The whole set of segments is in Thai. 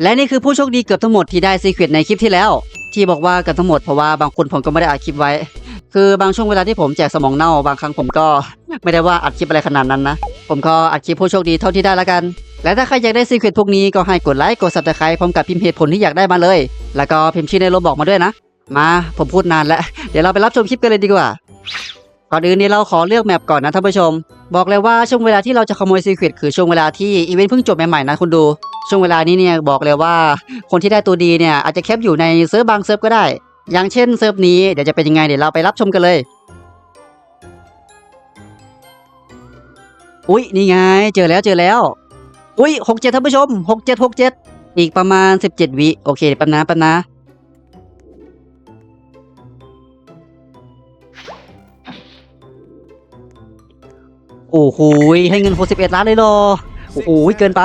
และนี่คือผู้โชคดีเกือบทั้งหมดที่ได้ซีเครตในคลิปที่แล้ว ที่บอกว่าเกือบทั้งหมดเพราะว่าบางคนผมก็ไม่ได้อัดคลิปไว้ คือบางช่วงเวลาที่ผมแจกสมองเน่าบางครั้งผมก็ไม่ได้ว่าอัดคลิปอะไรขนาดนั้นนะ ผมก็อัดคลิปผู้โชคดีเท่าที่ได้แล้วกัน และถ้าใครอยากได้ซีเครตพวกนี้ก็ให้กดไลค์กด subscribe พร้อมกับพิมพ์เหตุผลที่อยากได้มาเลย แล้วก็พิมพ์ชื่อในโลบอกมาด้วยนะ มาผมพูดนานแล้วเดี๋ยวเราไปรับชมคลิปกันเลยดีกว่า ก่อนอื่นนี้เราขอเลือกแมปก่อนนะท่านผู้ชม บอกเลยว่าช่วงเวลาที่เราจะขโมยซีเครตคือช่วงเวลาที่อีเวนต์เพิ่งจบใหม่ๆนะคุณดูช่วงเวลานี้เนี่ยบอกเลยว่าคนที่ได้ตัวดีเนี่ยอาจจะแคปอยู่ในเซิร์ฟบางเซิร์ฟก็ได้ อย่างเช่นเซิร์ฟนี้เดี๋ยวจะเป็นยังไงเดี๋ยวเราไปรับชมกันเลยอุ๊ยนี่ไงเจอแล้วเจอแล้ว อุ๊ยหกเจ็ดท่านผู้ชมหกเจ็ดหกเจ็ดอีกประมาณสิบเจ็ดวิโอเคแป๊บนะแป๊บนะ โอ้โหให้เงิน 61 ล้านเลยเหรอ โอ้โหเกินไป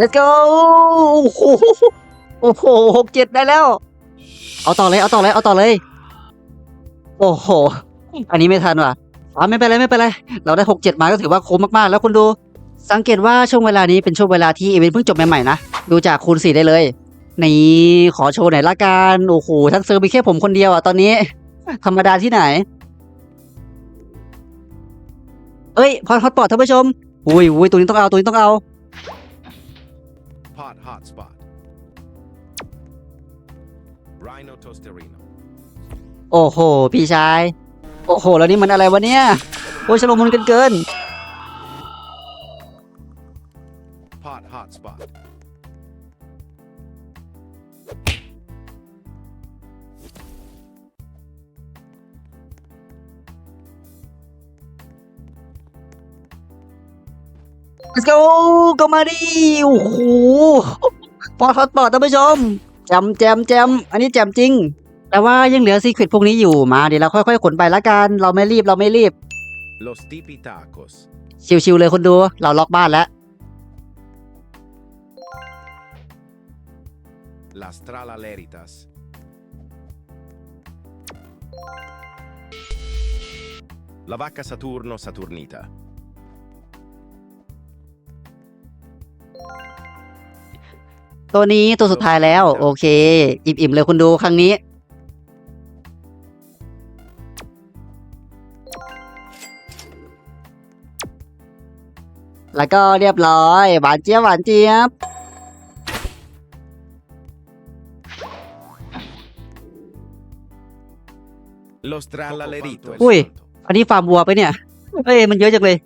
let's go โอ้โหโอ้โหหกเจ็ดได้แล้ว เอาต่อเลย เอาต่อเลย เอาต่อเลย โอ้โห อันนี้ไม่ทันว่ะอ่าไม่เป็นไรไม่เป็นไร เราได้หกเจ็ดมาก็ถือว่าคุ้มมากๆ แล้วคุณดู สังเกตว่าช่วงเวลานี้เป็นช่วงเวลาที่อีเวนต์เพิ่งจบใหม่ๆนะ ดูจากคูณสี่ได้เลย นี่ขอโชว์หน่อยละกันโอ้โหทั้งเซิร์ฟมีแค่ผมคนเดียวอะตอนนี้ ธรรมดาที่ไหน เอ้ยพอดฮอตปอดท่านผู้ชมอุ้ยอุ้ยตัวนี้ต้องเอาตัวนี้ต้องเอา Pot hotspot. Rhino tosterino. โอ้โห พี่ชาย โอ้โห แล้วนี่มันอะไรวะเนี่ยโอ้ยฉลมมันเกินเกิน Pot hotspot. Let's go ก็มาดิโอ้โหพอดฮอตปอดท่านผู้ชมแจมแจมแจมอันนี้แจมจริง แต่ว่ายังเหลือซีเครตพวกนี้อยู่มาเดี๋ยวเราค่อยๆขนไปละกัน เราไม่รีบเราไม่รีบ Los tipitacos. ชิวๆเลยคนดู เราล็อกบ้านแล้ว Las tralaleritas. La vacca Saturno Saturnita. ตัวนี้ตัวสุดท้ายแล้ว โอเค อิ่มๆเลยคุณดูครั้งนี้ แล้วก็เรียบร้อย หวานเจี๊ยบหวานเจี๊ยบ Los tralaleritos. Ui. อันนี้ฟาร์มวัวไปเนี่ยเฮ้ย มันเยอะจังเลย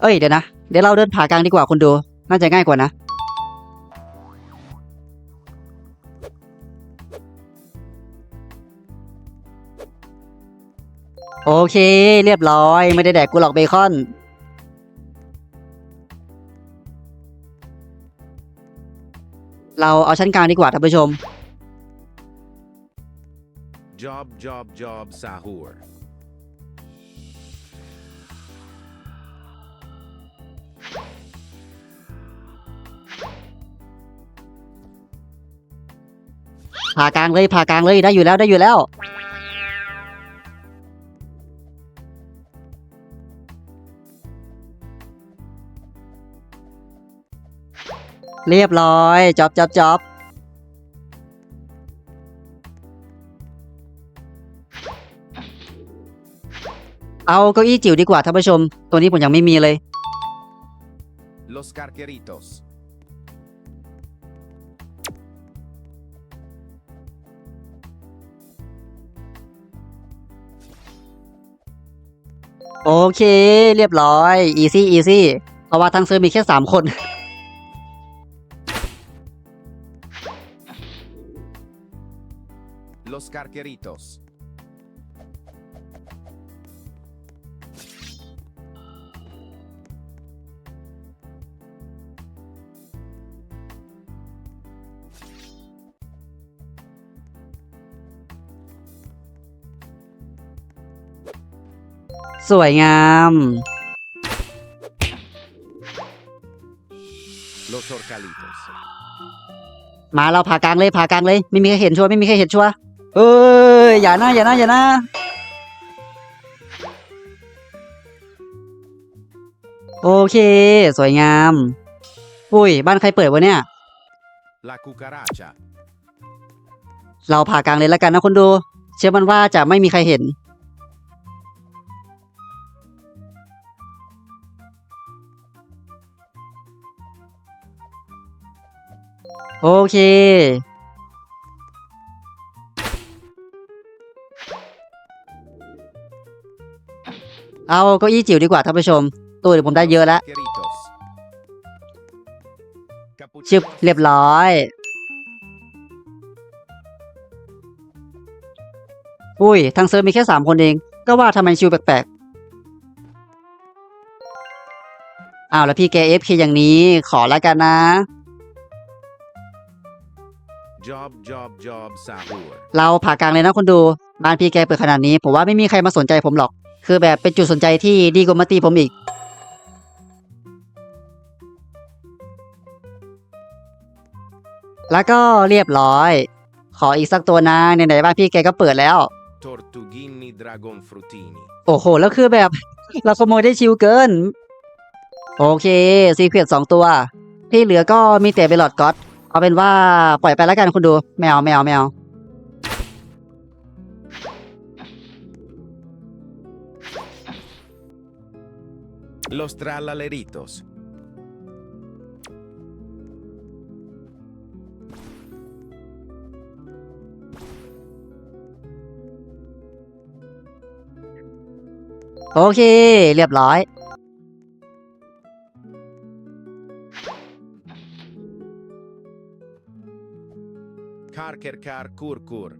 เอ้ยเดี๋ยวนะ เดี๋ยวเราเดินผ่ากลางดีกว่าคุณดู น่าจะง่ายกว่านะ โอเค เรียบร้อย ไม่ได้แดกกูหรอกเบคอน เราเอาชั้นกลางดีกว่าท่านผู้ชม Job, job, job, sahur. ผ่ากลางเลยผ่ากลางเลยได้อยู่แล้วได้อยู่แล้ว เรียบร้อยจอบจอบจอบเอาเก้าอี้จิ๋วดีกว่าท่านผู้ชม ตัวนี้ผมยังไม่มีเลย Los carqueritos. โอเค เรียบร้อย อีซี่อีซี่เพราะว่าทั้งซื้อมีแค่สามคน Los carqueritos. สวยงาม Los Calitos. มาเราผ่ากลางเลยผ่ากลางเลย ไม่มีใครเห็นชัวร์ไม่มีใครเห็นชัวร์เอ้ยอย่านะอย่านะอย่านะโอเค สวยงาม อุ้ย บ้านใครเปิดวะเนี่ย La cucaracha. เราผ่ากลางเลยแล้วกันนะคนดู เชื่อมันว่าจะไม่มีใครเห็น โอเค เอาเก็อี้จิ๋วดีกว่าท่านผู้ชม ตัวเดี๋ยวผมได้เยอะแล้วชึบเรียบร้อยอุ้ย ทางเซิร์ฟมีแค่สามคนเอง ก็ว่าทำไมชิวแปลกๆ อ้าวแล้วพี่แกเอฟเคอย่างนี้ ขอแล้วกันนะ Job, job, job, sahur. เราผ่ากลางเลยนะคนดูบ้านพี่แกเปิดขนาดนี้ ผมว่าไม่มีใครมาสนใจผมหรอก คือแบบเป็นจุดสนใจที่ดีกว่ามาตีผมอีก แล้วก็เรียบร้อย ขออีกสักตัวนะไหนๆบ้านพี่แกก็เปิดแล้ว Tortughini dragon frutini. โอ้โห แล้วคือแบบ เราขโมยได้ชิวเกิน โอเค ซีเควตสองตัว ที่เหลือก็มีแต่เบลอดก็อต เอาเป็นว่าปล่อยไปแล้วกันคุณดูแมวแมวแมว Los trallaleritos. โอเค เรียบร้อย Karker kar kur kur.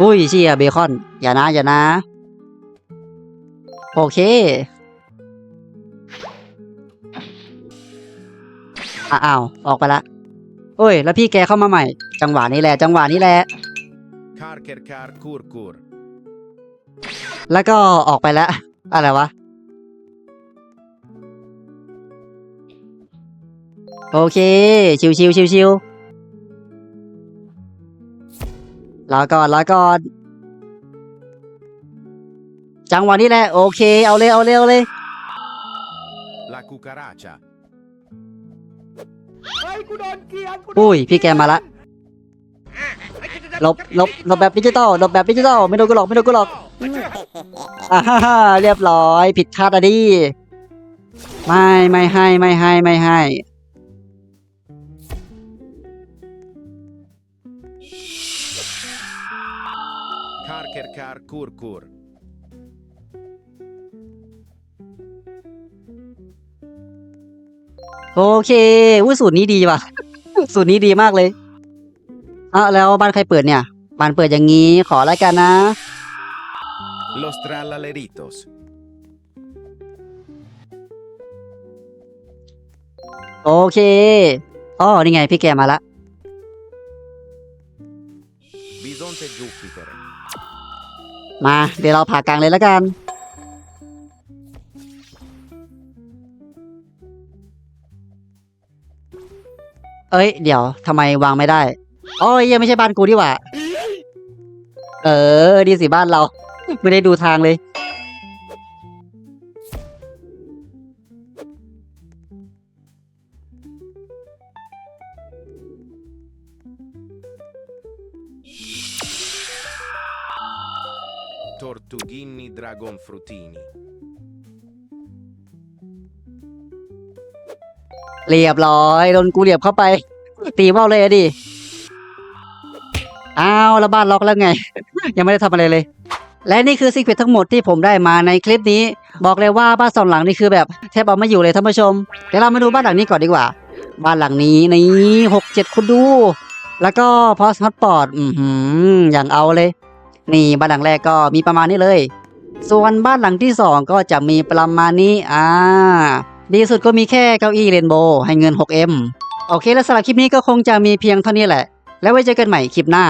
อุ้ยเชียเบคอน อย่านะ อย่านะ โอเคอะอ้าว ออกไปละโอ้ย แล้วพี่แกเข้ามาใหม่ จังหวะนี้แหละ จังหวะนี้แหละ Karker kar kur kur. แล้วก็ออกไปแล้ว อะไรวะ โอเค ชิวชิวชิวชิวรอก่อนรอก่อน จังหวะนี้แหละ โอเค เอาเลย เอาเลย เอาเลย La cucaracha. อุ้ยพี่แกมาละหลบหลบหลบแบบดิจิตอลหลบแบบดิจิตอลไม่โดนกูหรอกไม่โดนกูหรอกอ่าฮ่าฮ่าเรียบร้อย ผิดคาดอะดิไม่ไม่ให้ไม่ให้ไม่ให้ Karker kar kur kur. โอเคอุ้ยสูตรนี้ดีว่ะ สูตรนี้ดีมากเลยอะแล้วบ้านใครเปิดเนี่ยบ้านเปิดอย่างนี้ขอแล้วกันนะ Los trallaleritos. โอเคอ๋อนี่ไงพี่แกมาละ Bisonte Jupiter. มา เดี๋ยวเราผ่ากลางเลยแล้วกัน เอ้ย เดี๋ยวทำไมวางไม่ได้โอ้ยยังไม่ใช่บ้านกูดีกว่า เออดีสิบ้านเรา ไม่ได้ดูทางเลย Tortughini dragon frutini. เรียบร้อยโดนกูเรียบเข้าไป ตีเบ้าเลยอะดิอ้าวแล้วบ้านล็อกแล้วไง ยังไม่ได้ทำอะไรเลย และนี่คือซีเครตทั้งหมดที่ผมได้มาในคลิปนี้ บอกเลยว่าบ้านสองหลังนี่คือแบบแทบเอาไม่อยู่เลยท่านผู้ชมเดี๋ยวเรามาดูบ้านหลังนี้ก่อนดีกว่า บ้านหลังนี้นี่หกเจ็ดคนดู แล้วก็พอสฮอตปอดอือหืออย่างเอาเลย นี่บ้านหลังแรกก็มีประมาณนี้เลย ส่วนบ้านหลังที่สองก็จะมีประมาณนี้อ่าดีสุดก็มีแค่เก้าอี้เรนโบว์ให้เงิน 6M โอเคแล้วสำหรับคลิปนี้ก็คงจะมีเพียงเท่านี้แหละ แล้วไว้เจอกันใหม่คลิปหน้า